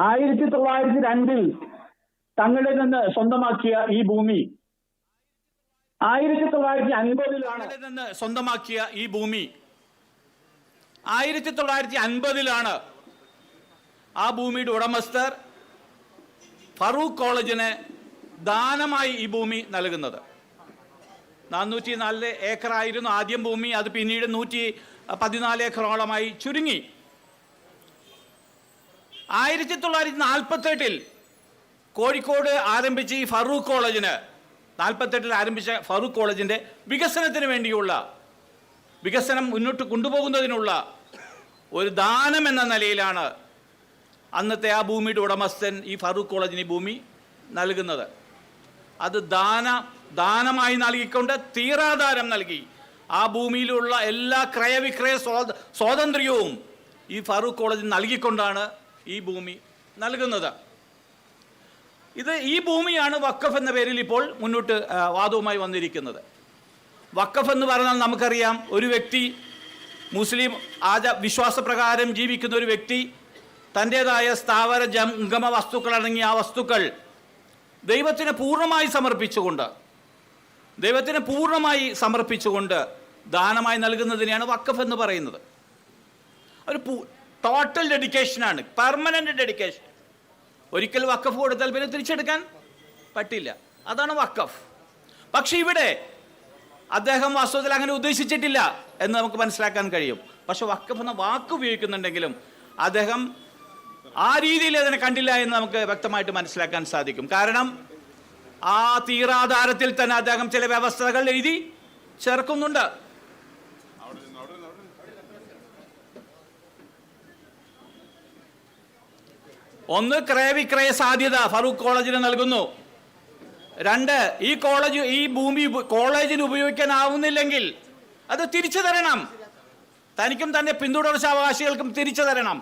ആയിരത്തി തൊള്ളായിരത്തി രണ്ടിൽ തങ്ങളിൽ നിന്ന് സ്വന്തമാക്കിയ ഈ ഭൂമി. ആയിരത്തി തൊള്ളായിരത്തി അൻപതിലാണ് നിന്ന് സ്വന്തമാക്കിയ ഈ ഭൂമി. ആയിരത്തി തൊള്ളായിരത്തി അൻപതിലാണ് ആ ഭൂമിയുടെ ഉടമസ്ഥർ ഫറൂഖ് കോളേജിന് ദാനമായി ഈ ഭൂമി നൽകുന്നത്. നാനൂറ്റി നാല് ഏക്കറായിരുന്നു ആദ്യം ഭൂമി. അത് പിന്നീട് നൂറ്റി പതിനാല് ഏക്കറോളമായി ചുരുങ്ങി. ആയിരത്തി തൊള്ളായിരത്തി നാൽപ്പത്തെട്ടിൽ കോഴിക്കോട് ആരംഭിച്ച ഈ ഫറൂഖ് കോളേജിന് നാൽപ്പത്തെട്ടിൽ ആരംഭിച്ച ഫറൂഖ് കോളേജിന്റെ വികസനത്തിന് വേണ്ടിയുള്ള വികസനം മുന്നോട്ട് കൊണ്ടുപോകുന്നതിനുള്ള ഒരു ദാനം എന്ന നിലയിലാണ് അന്നത്തെ ആ ഭൂമിയുടെ ഉടമസ്ഥൻ ഈ ഫറൂഖ് കോളേജിന് ഭൂമി നൽകുന്നത്. അത് ദാന ദാനമായി നൽകിക്കൊണ്ട് തീരാധാരം നൽകി ആ ഭൂമിയിലുള്ള എല്ലാ ക്രയവിക്രയ സ്വാ സ്വാതന്ത്ര്യവും ഈ ഫറൂഖ് കോളേജിന് നൽകിക്കൊണ്ടാണ് ഈ ഭൂമി നൽകുന്നത്. ഇത് ഈ ഭൂമിയാണ് വക്കഫ് എന്ന പേരിൽ ഇപ്പോൾ മുന്നോട്ട് വാദവുമായി വന്നിരിക്കുന്നത്. വക്കഫ് എന്ന് പറഞ്ഞാൽ നമുക്കറിയാം ഒരു വ്യക്തി മുസ്ലിം ആച വിശ്വാസപ്രകാരം ജീവിക്കുന്ന ഒരു വ്യക്തി തന്റേതായ സ്ഥാവര ജംഗമ വസ്തുക്കൾ അടങ്ങിയ ആ വസ്തുക്കൾ ദൈവത്തിന് പൂർണമായി സമർപ്പിച്ചുകൊണ്ട് ദൈവത്തിന് പൂർണമായി സമർപ്പിച്ചുകൊണ്ട് ദാനമായി നൽകുന്നതിനെയാണ് വക്കഫ് എന്ന് പറയുന്നത്. ഒരു ടോട്ടൽ ഡെഡിക്കേഷനാണ് പെർമനന്റ് ഡെഡിക്കേഷൻ ഒരിക്കൽ വക്കഫ് കൊടുത്താൽ പിന്നെ തിരിച്ചെടുക്കാൻ പറ്റില്ല. അതാണ് വക്കഫ് പക്ഷെ ഇവിടെ അദ്ദേഹം വാസ്തവത്തിൽ അങ്ങനെ ഉദ്ദേശിച്ചിട്ടില്ല എന്ന് നമുക്ക് മനസ്സിലാക്കാൻ കഴിയും. പക്ഷെ വക്കഫ് എന്ന വാക്ക് ഉപയോഗിക്കുന്നുണ്ടെങ്കിലും അദ്ദേഹം ആ രീതിയിൽ അതിനെ കണ്ടില്ല എന്ന് നമുക്ക് വ്യക്തമായിട്ട് മനസ്സിലാക്കാൻ സാധിക്കും. കാരണം ആ തീരാധാരത്തിൽ തന്നെ അദ്ദേഹം ചില വ്യവസ്ഥകൾ എഴുതി ചേർക്കുന്നുണ്ട്. ഒന്ന് ക്രയവിക്രയ സാധ്യത ഫറൂഖ് കോളേജിന് നൽകുന്നു. രണ്ട് ഈ കോളേജ് ഈ ഭൂമി കോളേജിന് ഉപയോഗിക്കാനാവുന്നില്ലെങ്കിൽ അത് തിരിച്ചു തരണം. തനിക്കും തന്നെ പിന്തുടർച്ചാവകാശികൾക്കും തിരിച്ചു തരണം.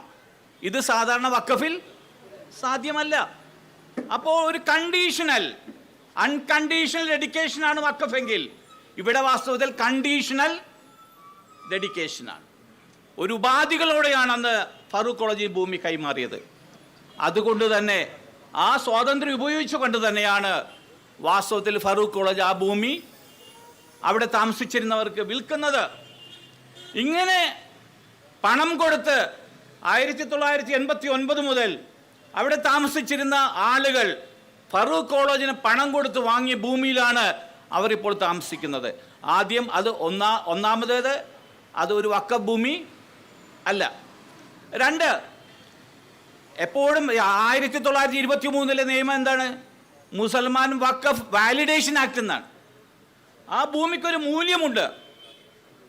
ഇത് സാധാരണ വക്കഫിൽ സാധ്യമല്ല. അപ്പോൾ ഒരു കണ്ടീഷണൽ അൺകണ്ടീഷണൽ ഡെഡിക്കേഷനാണ് വക്കഫെങ്കിൽ ഇവിടെ വാസ്തവത്തിൽ കണ്ടീഷണൽ ഡെഡിക്കേഷനാണ്. ഒരു ഉപാധികളോടെയാണ് അന്ന് ഫറൂഖ് കോളേജിൽ ഭൂമി കൈമാറിയത്. അതുകൊണ്ട് തന്നെ ആ സ്വാതന്ത്ര്യം ഉപയോഗിച്ചുകൊണ്ട് തന്നെയാണ് വാസ്തവത്തിൽ ഫറൂഖ് കോളേജ് ആ ഭൂമി അവിടെ താമസിച്ചിരുന്നവർക്ക് വിൽക്കുന്നത്. ഇങ്ങനെ പണം കൊടുത്ത് ആയിരത്തി തൊള്ളായിരത്തി എൺപത്തി ഒൻപത് മുതൽ അവിടെ താമസിച്ചിരുന്ന ആളുകൾ ഫറൂഖ് കോളേജിന് പണം കൊടുത്ത് വാങ്ങിയ ഭൂമിയിലാണ് അവരിപ്പോൾ താമസിക്കുന്നത്. ആദ്യം അത് ഒന്നാ ഒന്നാമതേത് അത് ഒരു വക്കഭൂമി അല്ല. രണ്ട് എപ്പോഴും ആയിരത്തി തൊള്ളായിരത്തി ഇരുപത്തി മൂന്നിലെ നിയമം എന്താണ്? മുസൽമാൻ വക്കഫ് വാലിഡേഷൻ ആക്ട് എന്നാണ്. ആ ഭൂമിക്കൊരു മൂല്യമുണ്ട്.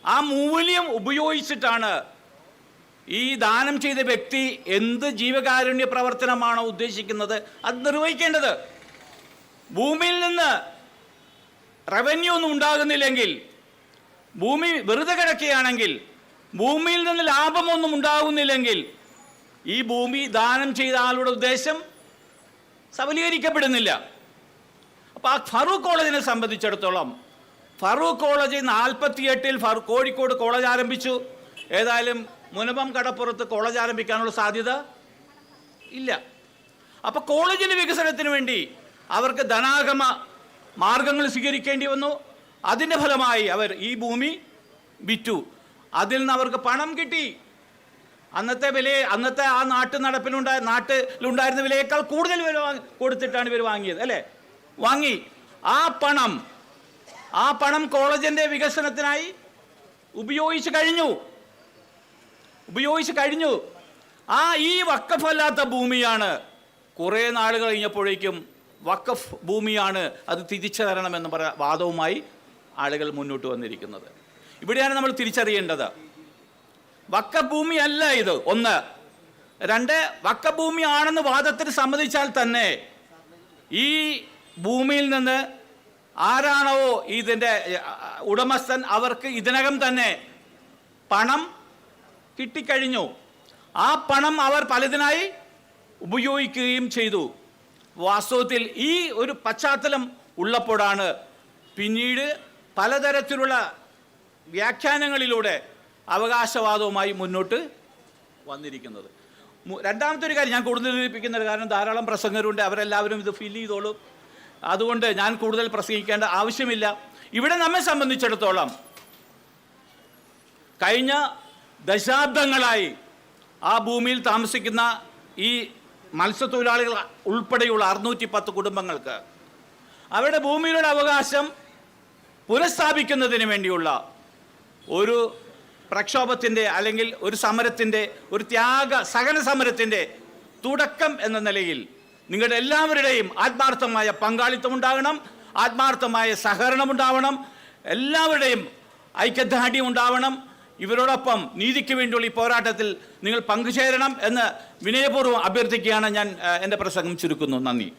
ആ മൂല്യം ഉപയോഗിച്ചിട്ടാണ് ഈ ദാനം ചെയ്ത വ്യക്തി എന്ത് ജീവകാരുണ്യ പ്രവർത്തനമാണോ ഉദ്ദേശിക്കുന്നത് അത് നിർവഹിക്കേണ്ടത്. ഭൂമിയിൽ നിന്ന് റവന്യൂ ഒന്നും ഉണ്ടാകുന്നില്ലെങ്കിൽ ഭൂമി വെറുതെ കിടക്കുകയാണെങ്കിൽ ഭൂമിയിൽ നിന്ന് ലാഭമൊന്നും ഉണ്ടാകുന്നില്ലെങ്കിൽ ഈ ഭൂമി ദാനം ചെയ്ത ആളുടെ ഉദ്ദേശം സബലീകരിക്കപ്പെടുന്നില്ല. അപ്പോൾ ആ ഫറൂഖ് കോളേജിനെ സംബന്ധിച്ചിടത്തോളം ഫറൂഖ് കോളേജ് നാൽപ്പത്തി എട്ടിൽ ഫറൂ കോഴിക്കോട് കോളേജ് ആരംഭിച്ചു. ഏതായാലും മുനമ്പം കടപ്പുറത്ത് കോളേജ് ആരംഭിക്കാനുള്ള സാധ്യത ഇല്ല. അപ്പോൾ കോളേജിന്റെ വികസനത്തിന് വേണ്ടി അവർക്ക് ധനാഗമ മാർഗങ്ങൾ സ്വീകരിക്കേണ്ടി വന്നു. അതിന്റെ ഫലമായി അവർ ഈ ഭൂമി വിറ്റു. അതിൽ നിന്ന് അവർക്ക് പണം കിട്ടി. അന്നത്തെ വില അന്നത്തെ ആ നാട്ടു നടപ്പിലുണ്ടായ നാട്ടിലുണ്ടായിരുന്ന വിലയേക്കാൾ കൂടുതൽ വില കൊടുത്തിട്ടാണ് ഇവർ വാങ്ങിയത് അല്ലേ? വാങ്ങി. ആ പണം ആ പണം കോളേജിന്റെ വികസനത്തിനായി ഉപയോഗിച്ച് കഴിഞ്ഞു. ഉപയോഗിച്ച് കഴിഞ്ഞു. ആ ഈ വക്കഫല്ലാത്ത ഭൂമിയാണ്. കുറേ നാൾ കഴിഞ്ഞപ്പോഴേക്കും വക്കഫ് ഭൂമിയാണ് അത് തിരിച്ചു തരണമെന്ന് പറ വാദവുമായി ആളുകൾ മുന്നോട്ട് വന്നിരിക്കുന്നത്. ഇവിടെയാണ് നമ്മൾ തിരിച്ചറിയേണ്ടത്. വക്കഭൂമി അല്ല ഇത്. ഒന്ന്. രണ്ട് വക്കഭൂമി ആണെന്ന് വാദത്തിന് സമ്മതിച്ചാൽ തന്നെ ഈ ഭൂമിയിൽ നിന്ന് ആരാണോ ഇതിന്റെ ഉടമസ്ഥൻ അവർക്ക് ഇതിനകം തന്നെ പണം കിട്ടിക്കഴിഞ്ഞു. ആ പണം അവർ പലതിനായി ഉപയോഗിക്കുകയും ചെയ്തു. വാസ്തവത്തിൽ ഈ ഒരു പശ്ചാത്തലം ഉള്ളപ്പോഴാണ് പിന്നീട് പലതരത്തിലുള്ള വ്യാഖ്യാനങ്ങളിലൂടെ അവകാശവാദവുമായി മുന്നോട്ട് വന്നിരിക്കുന്നത്. രണ്ടാമത്തെ ഒരു കാര്യം ഞാൻ കൂടുതൽ ധരിപ്പിക്കുന്നത് കാരണം ധാരാളം പ്രസംഗരുണ്ട് അവരെല്ലാവരും ഇത് ഫിൽ ചെയ്തോളും. അതുകൊണ്ട് ഞാൻ കൂടുതൽ പ്രസംഗിക്കേണ്ട ആവശ്യമില്ല. ഇവിടെ നമ്മെ സംബന്ധിച്ചിടത്തോളം കഴിഞ്ഞ ദശാബ്ദങ്ങളായി ആ ഭൂമിയിൽ താമസിക്കുന്ന ഈ മത്സ്യത്തൊഴിലാളികൾ ഉൾപ്പെടെയുള്ള അറുന്നൂറ്റി പത്ത് കുടുംബങ്ങൾക്ക് അവരുടെ ഭൂമിയിലുള്ള അവകാശം പുനഃസ്ഥാപിക്കുന്നതിന് വേണ്ടിയുള്ള ഒരു പ്രക്ഷോഭത്തിന്റെ അല്ലെങ്കിൽ ഒരു സമരത്തിന്റെ ഒരു ത്യാഗ സഹന സമരത്തിന്റെ തുടക്കം എന്ന നിലയിൽ നിങ്ങളുടെ എല്ലാവരുടെയും ആത്മാർത്ഥമായ പങ്കാളിത്തം ഉണ്ടാകണം ആത്മാർത്ഥമായ സഹകരണം ഉണ്ടാവണം എല്ലാവരുടെയും ഐക്യദാർഢ്യം ഉണ്ടാവണം. ഇവരോടൊപ്പം നീതിക്ക് വേണ്ടിയുള്ള ഈ പോരാട്ടത്തിൽ നിങ്ങൾ പങ്കുചേരണം എന്ന് വിനയപൂർവം അഭ്യർത്ഥിക്കുകയാണ് ഞാൻ എന്റെ പ്രസംഗം ചുരുക്കുന്നു. നന്ദി.